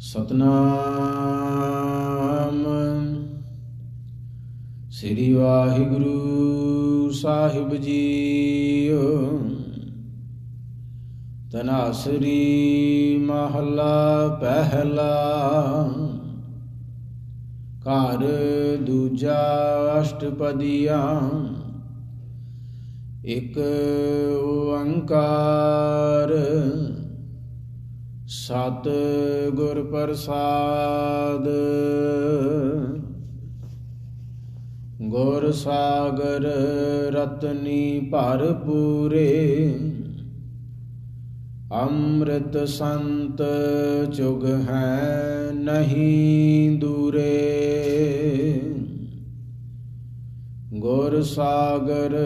ਸਤਨਾਮ। ਸ੍ਰੀ ਵਾਹਿਗੁਰੂ ਸਾਹਿਬ ਜੀਓ। ਤਨਾਸਰੀ ਮਹਲਾ ਪਹਿਲਾ। ਘਰ ਦੂਜਾ ਅਸ਼ਟਪਦੀਆਂ। ਇੱਕ ਓੰਕਾਰ। ਸਤ ਗੁਰ ਪ੍ਰਸਾਦ। ਗੁਰ ਸਾਗਰ ਰਤਨੀ ਭਰ ਪੂਰੇ ਅੰਮ੍ਰਿਤ ਸੰਤ ਚੁਗ ਹੈ ਨਹੀਂ ਦੂਰੇ। ਗੁਰ ਸਾਗਰ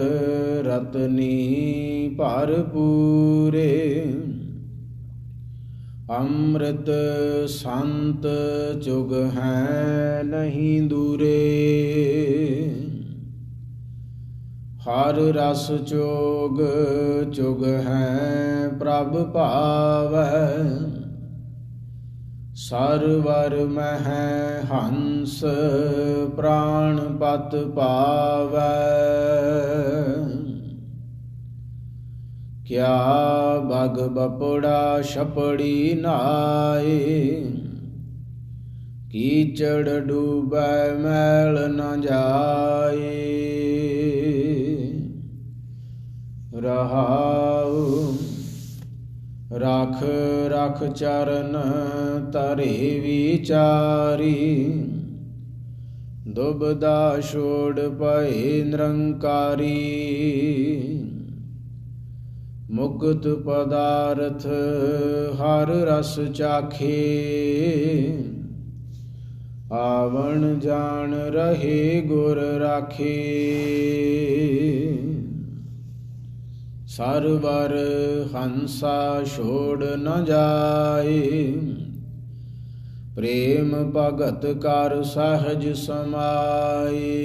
ਰਤਨੀ ਭਰ ਪੂਰੇ ਅੰਮ੍ਰਿਤ ਸੰਤ ਚੁਗ ਹੈ ਨਹੀਂ ਦੂਰੇ। ਹਰ ਰਸ ਚੋਗ ਚੁਗ ਹੈ ਪ੍ਰਭ ਭਾਵੈ। ਸਰਵਰ ਮਹਿ ਹੰਸ ਪ੍ਰਾਣ ਪਤ ਪਾਵੈ। ਬਗ ਬਪੜਾ ਛਪੜੀ ਨਾਏ। ਕੀਚੜ ਡੂਬੈ ਮੈਲ ਨ ਜਾਏ। ਰਹਾਉ, ਰਖ ਰਖ ਚਰਨ ਤਰੇ ਵਿਚਾਰੀ। ਦੁਬਦਾ ਛੋੜ ਪਏ ਨਿਰੰਕਾਰੀ। ਮੁਕਤ ਪਦਾਰਥ ਹਰ ਰਸ ਚਾਖੇ। ਆਵਣ ਜਾਣ ਰਹੇ ਗੁਰ ਰਾਖੇ। ਸਰਵਰ ਹੰਸਾ ਛੋੜ ਨ ਜਾਏ। ਪ੍ਰੇਮ ਭਗਤ ਕਰ ਸਹਜ ਸਮਾਏ।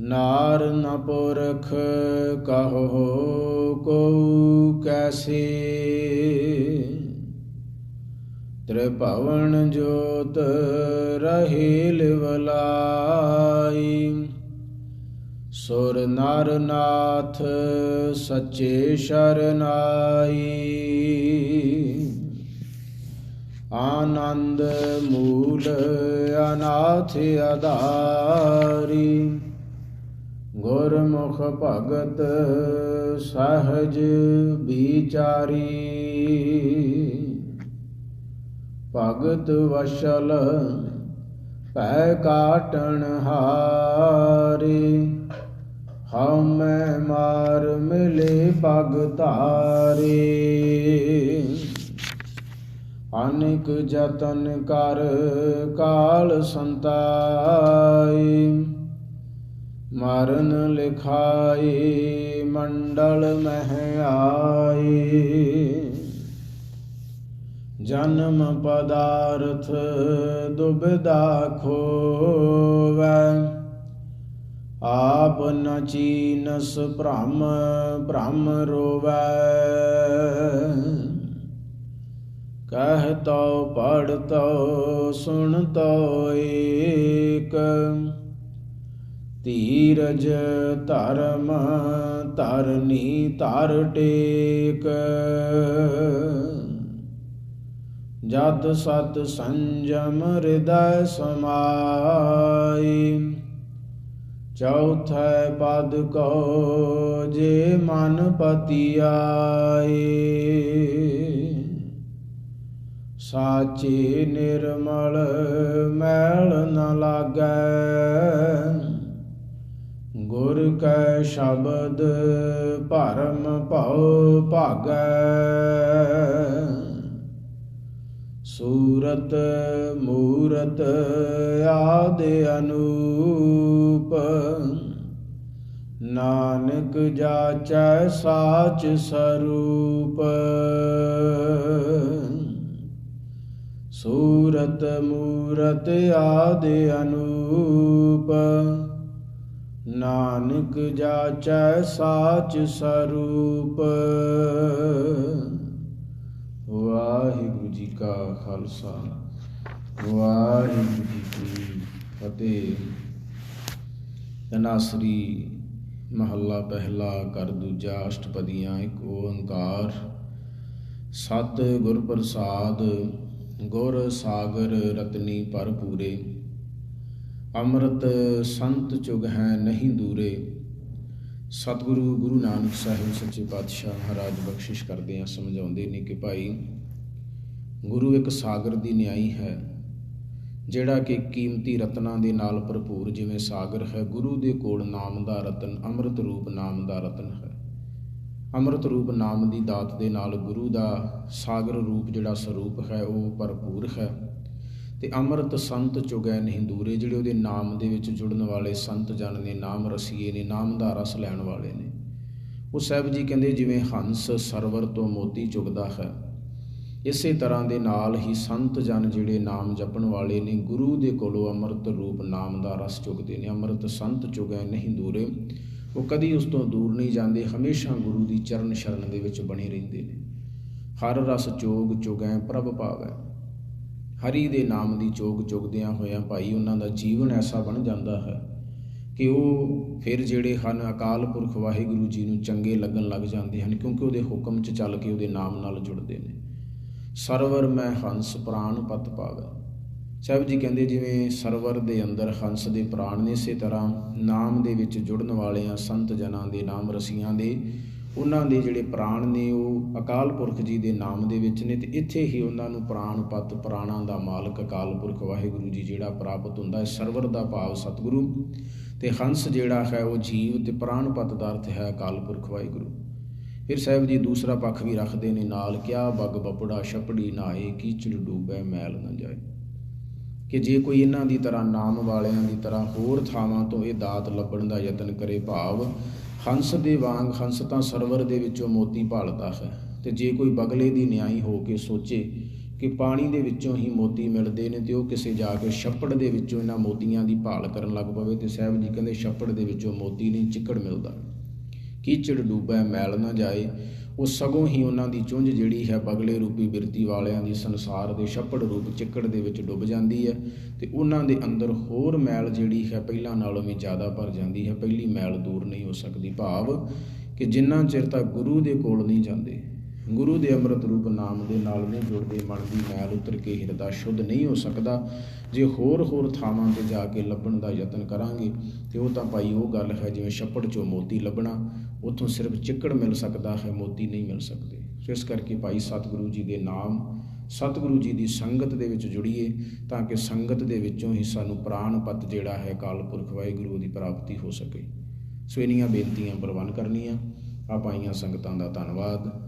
ਨਾਰ ਨ ਪੁਰਖ ਕਹੋ ਕੋ ਕੈਸੇ। ਤ੍ਰਿਭਵਨ ਜੋਤ ਰਹੇ ਲਿਵਲਾਈ ਸੁਰ ਨਰ ਨਾਥ ਸੱਚੇ ਸ਼ਰਨਾਈ। ਆਨੰਦ ਮੂਲ ਅਨਾਥ ਅਦਾਰੀ ਗੁਰਮੁਖ ਭਗਤ ਸਹਜ ਵਿਚਾਰੀ। ਭਗਤ ਵਸ਼ਲ ਭੈ ਕਾਟਣ ਹਾਰੇ। ਹਉਮੈ ਮਾਰ ਮਿਲੇ ਪਗ ਧਾਰੇ। ਅਨੇਕ ਜਤਨ ਕਰ ਕਾਲ ਸੰਤਾਈ। ਮਰਨ ਲਿਖਾਈ ਮੰਡਲ ਮਹਿ ਆਈ ਜਨਮ ਪਦਾਰਥ ਦੁਬਿਦਾ ਖੋਵੈ। ਆਪ ਨ ਚੀਨਸ ਭ੍ਰਮ ਭ੍ਰਮ ਰੋਵੈ। ਕਹਿ ਤੋ ਪੜ ਤੋ ਸੁਣ ਤੋ ਏਕ। ਧੀਰਜ ਧਰਮ ਧਰਨੀ ਧਰ ਟੇਕ। ਜਦ ਸਤ ਸੰਜਮ ਹਿਰਦੈ ਸਮਾਈ, ਚੌਥੈ ਪਦ ਕੋ ਜੇ ਮਨ ਪਤੀ ਆਏ ਸਾਚੇ ਨਿਰਮਲ ਮੈਲ ਨ ਲਾਗੈ ਗੁਰ ਕੈ ਸ਼ਬਦ ਭਰਮ ਭਉ ਭਾਗੈ। ਸੂਰਤ ਮੂਰਤ ਆਦ ਅਨੂਪ, ਨਾਨਕ ਜਾਚੈ ਸਾਚ ਸਰੂਪ। ਸੂਰਤ ਮੂਰਤ ਆਦਿ ਅਨੂਪ ਨਾਨਕ ਜਾਚੈ ਸਾਚ ਸਰੂਪ। ਵਾਹਿਗੁਰੂ ਜੀ ਕਾ ਖਾਲਸਾ, ਵਾਹਿਗੁਰੂ ਜੀ ਕੀ ਫਤਿਹ। ਤਨਾਸਰੀ ਮਹੱਲਾ ਪਹਿਲਾ ਕਰ ਦੂਜਾ ਅਸ਼ਟਪਦੀਆਂ, ਇੱਕ ਓੰਕਾਰ। ਸਤ ਗੁਰ ਪ੍ਰਸਾਦ, ਗੁਰ ਸਾਗਰ ਰਤਨੀ ਪਰ ਪੂਰੇ ਅੰਮ੍ਰਿਤ ਸੰਤ ਚੁਗ ਹੈ ਨਹੀਂ ਦੂਰੇ। ਸਤਿਗੁਰੂ ਗੁਰੂ ਨਾਨਕ ਸਾਹਿਬ ਸੱਚੇ ਪਾਤਸ਼ਾਹ ਮਹਾਰਾਜ ਬਖਸ਼ਿਸ਼ ਕਰਦੇ ਆ ਸਮਝਾਉਂਦੇ ਨੇ ਕਿ ਭਾਈ, ਗੁਰੂ ਇੱਕ ਸਾਗਰ ਦੀ ਨਿਆਈ ਹੈ, ਜਿਹੜਾ ਕਿ ਕੀਮਤੀ ਰਤਨਾਂ ਦੇ ਨਾਲ ਭਰਪੂਰ ਜਿਵੇਂ ਸਾਗਰ ਹੈ, ਗੁਰੂ ਦੇ ਕੋਲ ਨਾਮ ਦਾ ਰਤਨ, ਅੰਮ੍ਰਿਤ ਰੂਪ ਨਾਮ ਦਾ ਰਤਨ ਹੈ। ਅੰਮ੍ਰਿਤ ਰੂਪ ਨਾਮ ਦੀ ਦਾਤ ਦੇ ਨਾਲ ਗੁਰੂ ਦਾ ਸਾਗਰ ਰੂਪ ਜਿਹੜਾ ਸਰੂਪ ਹੈ, ਉਹ ਭਰਪੂਰ ਹੈ। ਤੇ ਅੰਮ੍ਰਿਤ ਸੰਤ ਚੁਗੈ ਨਹੀਂ ਦੂਰੇ ਜਿਹੜੇ ਉਹਦੇ ਨਾਮ ਦੇ ਵਿੱਚ ਜੁੜਨ ਵਾਲੇ ਸੰਤ ਜਨ ਨੇ, ਨਾਮ ਰਸੀਏ ਨੇ, ਨਾਮ ਦਾ ਰਸ ਲੈਣ ਵਾਲੇ ਨੇ। ਉਹ ਸਾਹਿਬ ਜੀ ਕਹਿੰਦੇ, ਜਿਵੇਂ ਹੰਸ ਸਰਵਰ ਤੋਂ ਮੋਤੀ ਚੁਗਦਾ ਹੈ, ਇਸੇ ਤਰ੍ਹਾਂ ਦੇ ਨਾਲ ਹੀ ਸੰਤ ਜਨ ਜਿਹੜੇ ਨਾਮ ਜਪਣ ਵਾਲੇ ਨੇ, ਗੁਰੂ ਦੇ ਕੋਲੋਂ ਅੰਮ੍ਰਿਤ ਰੂਪ ਨਾਮ ਦਾ ਰਸ ਚੁਗਦੇ ਨੇ। ਅੰਮ੍ਰਿਤ ਸੰਤ ਚੁਗੈ ਨਹੀਂ ਦੂਰੇ ਉਹ ਕਦੀ ਉਸ ਤੋਂ ਦੂਰ ਨਹੀਂ ਜਾਂਦੇ, ਹਮੇਸ਼ਾ ਗੁਰੂ ਦੀ ਚਰਨ ਸ਼ਰਨ ਦੇ ਵਿੱਚ ਬਣੇ ਰਹਿੰਦੇ ਨੇ। ਹਰ ਰਸ ਚੋਗ ਚੁਗੈ ਪ੍ਰਭ ਭਾਵੈ। ਹਰੀ ਦੇ ਨਾਮ ਦੀ ਚੋਗ ਚੁਗਦਿਆਂ ਹੋਇਆਂ ਭਾਈ ਉਹਨਾਂ ਦਾ ਜੀਵਨ ਐਸਾ ਬਣ ਜਾਂਦਾ ਹੈ ਕਿ ਉਹ ਫਿਰ ਜਿਹੜੇ ਹਨ ਅਕਾਲ ਪੁਰਖ ਵਾਹਿਗੁਰੂ ਜੀ ਨੂੰ ਚੰਗੇ ਲੱਗਣ ਲੱਗ ਜਾਂਦੇ ਹਨ ਕਿਉਂਕਿ ਉਹਦੇ ਹੁਕਮ 'ਚ ਚੱਲ ਕੇ ਉਹਦੇ ਨਾਮ ਨਾਲ ਜੁੜਦੇ ਨੇ। ਸਰਵਰ ਮੈਂ ਹੰਸ ਪ੍ਰਾਨ ਪਤ ਪਾਵੇ ਸਾਹਿਬ ਜੀ ਕਹਿੰਦੇ ਜਿਵੇਂ ਸਰਵਰ ਦੇ ਅੰਦਰ ਹੰਸ ਦੇ ਪ੍ਰਾਣ ਨੇ ਇਸੇ ਤਰ੍ਹਾਂ ਨਾਮ ਦੇ ਵਿੱਚ ਜੁੜਨ ਵਾਲਿਆਂ, ਸੰਤ ਜਨਾਂ ਦੇ ਨਾਮ ਰਸੀਆਂ ਦੇ ਉਹਨਾਂ ਦੇ ਜਿਹੜੇ ਪ੍ਰਾਣ ਨੇ ਉਹ ਅਕਾਲ ਪੁਰਖ ਜੀ ਦੇ ਨਾਮ ਦੇ ਵਿੱਚ ਨੇ ਤੇ ਇੱਥੇ ਹੀ ਉਹਨਾਂ ਨੂੰ ਪ੍ਰਾਣ ਪਤ ਪ੍ਰਾਣਾਂ ਦਾ ਮਾਲਕ ਅਕਾਲ ਪੁਰਖ ਵਾਹਿਗੁਰੂ ਜੀ ਜਿਹੜਾ ਪ੍ਰਾਪਤ ਹੁੰਦਾ ਹੈ, ਸਰਵਰ ਦਾ ਭਾਵ ਸਤਿਗੁਰੂ ਤੇ ਹੰਸ ਜਿਹੜਾ ਹੈ ਉਹ ਜੀਵ ਤੇ ਪ੍ਰਾਣ ਪਤ ਦਾ ਅਰਥ ਹੈ ਅਕਾਲ ਪੁਰਖ ਵਾਹਿਗੁਰੂ। ਫਿਰ ਸਾਹਿਬ ਜੀ ਦੂਸਰਾ ਪੱਖ ਵੀ ਰੱਖਦੇ ਨੇ, ਨਾਲ ਕਿਆ ਬਗ ਬਪੜਾ ਛਪੜੀ ਨਾਏ ਕੀਚੜ ਡੂਬੈ ਮੈਲ ਨਾ ਜਾਏ। ਕਿ ਜੇ ਕੋਈ ਇਹਨਾਂ ਦੀ ਤਰ੍ਹਾਂ ਨਾਮ ਵਾਲਿਆਂ ਦੀ ਤਰ੍ਹਾਂ ਹੋਰ ਥਾਵਾਂ ਤੋਂ ਇਹ ਦਾਤ ਲੱਭਣ ਦਾ ਯਤਨ ਕਰੇ ਭਾਵ ਹੰਸ ਦੇ ਵਾਂਗ ਹੰਸ ਤਾਂ ਸਰਵਰ ਦੇ ਵਿੱਚੋਂ ਮੋਤੀ ਭਾਲਦਾ ਹੈ ਤੇ ਜੇ ਕੋਈ ਬਗਲੇ ਦੀ ਨਿਆਈ ਹੋ ਕੇ ਸੋਚੇ ਕਿ ਪਾਣੀ ਦੇ ਵਿੱਚੋਂ ਹੀ ਮੋਤੀ ਮਿਲਦੇ ਨੇ ਤੇ ਉਹ ਕਿਸੇ ਜਾ ਕੇ ਛੱਪੜ ਦੇ ਵਿੱਚੋਂ ਇਹਨਾਂ ਮੋਤੀਆਂ ਦੀ ਭਾਲ ਕਰਨ ਲੱਗ ਪਵੇ ਤੇ ਸਾਹਿਬ ਜੀ ਕਹਿੰਦੇ ਛੱਪੜ ਦੇ ਵਿੱਚੋਂ ਮੋਤੀ ਨਹੀਂ ਚਿੱਕੜ ਮਿਲਦਾ। ਕੀਚੜ ਡੂਬੈ, ਮੈਲ ਨਾ ਜਾਏ। ਉਹ ਸਗੋਂ ਹੀ ਉਹਨਾਂ ਦੀ ਚੁੰਝ ਜਿਹੜੀ ਹੈ ਬਗਲੇ ਰੂਪੀ ਬਿਰਤੀ ਵਾਲਿਆਂ ਦੀ ਸੰਸਾਰ ਦੇ ਛੱਪੜ ਰੂਪ ਚਿੱਕੜ ਦੇ ਵਿੱਚ ਡੁੱਬ ਜਾਂਦੀ ਹੈ ਤੇ ਉਹਨਾਂ ਦੇ ਅੰਦਰ ਹੋਰ ਮੈਲ ਜਿਹੜੀ ਹੈ ਪਹਿਲਾਂ ਨਾਲੋਂ ਵੀ ਜ਼ਿਆਦਾ ਭਰ ਜਾਂਦੀ ਹੈ, ਪਹਿਲੀ ਮੈਲ ਦੂਰ ਨਹੀਂ ਹੋ ਸਕਦੀ। ਭਾਵ ਕਿ ਜਿੰਨਾ ਚਿਰ ਤੱਕ ਗੁਰੂ ਦੇ ਕੋਲ ਨਹੀਂ ਜਾਂਦੇ ਗੁਰੂ ਦੇ ਅੰਮ੍ਰਿਤ ਰੂਪ ਨਾਮ ਦੇ ਨਾਲ ਨਹੀਂ ਜੁੜਦੇ, ਮਨ ਦੀ ਮੈਲ ਉਤਰ ਕੇ ਹਿਰਦਾ ਸ਼ੁੱਧ ਨਹੀਂ ਹੋ ਸਕਦਾ। ਜੇ ਹੋਰ ਹੋਰ ਥਾਵਾਂ ਤੇ ਜਾ ਕੇ ਲੱਭਣ ਦਾ ਯਤਨ ਕਰਾਂਗੇ, ਤੇ ਉਹ ਤਾਂ ਭਾਈ ਉਹ ਗੱਲ ਹੈ ਜਿਵੇਂ ਛੱਪੜ ਚੋਂ ਮੋਤੀ ਲੱਭਣਾ। ਉੱਥੋਂ ਸਿਰਫ ਚਿੱਕੜ ਮਿਲ ਸਕਦਾ ਹੈ, ਮੋਤੀ ਨਹੀਂ ਮਿਲ ਸਕਦੇ। ਸੋ ਇਸ ਕਰਕੇ ਭਾਈ ਸਤਿਗੁਰੂ ਜੀ ਦੇ ਨਾਮ, ਸਤਿਗੁਰੂ ਜੀ ਦੀ ਸੰਗਤ ਦੇ ਵਿੱਚ ਜੁੜੀਏ, ਤਾਂ ਕਿ ਸੰਗਤ ਦੇ ਵਿੱਚੋਂ ਹੀ ਸਾਨੂੰ ਪ੍ਰਾਣ ਪਤ ਜਿਹੜਾ ਹੈ ਕਾਲ ਪੁਰਖ ਵਾਹਿਗੁਰੂ ਦੀ ਪ੍ਰਾਪਤੀ ਹੋ ਸਕੇ। ਸੋ ਇਨੀਆਂ ਬੇਨਤੀਆਂ ਪ੍ਰਵਾਨ ਕਰਨੀਆਂ। ਆਪ ਆਈਆਂ ਸੰਗਤਾਂ ਦਾ ਧੰਨਵਾਦ।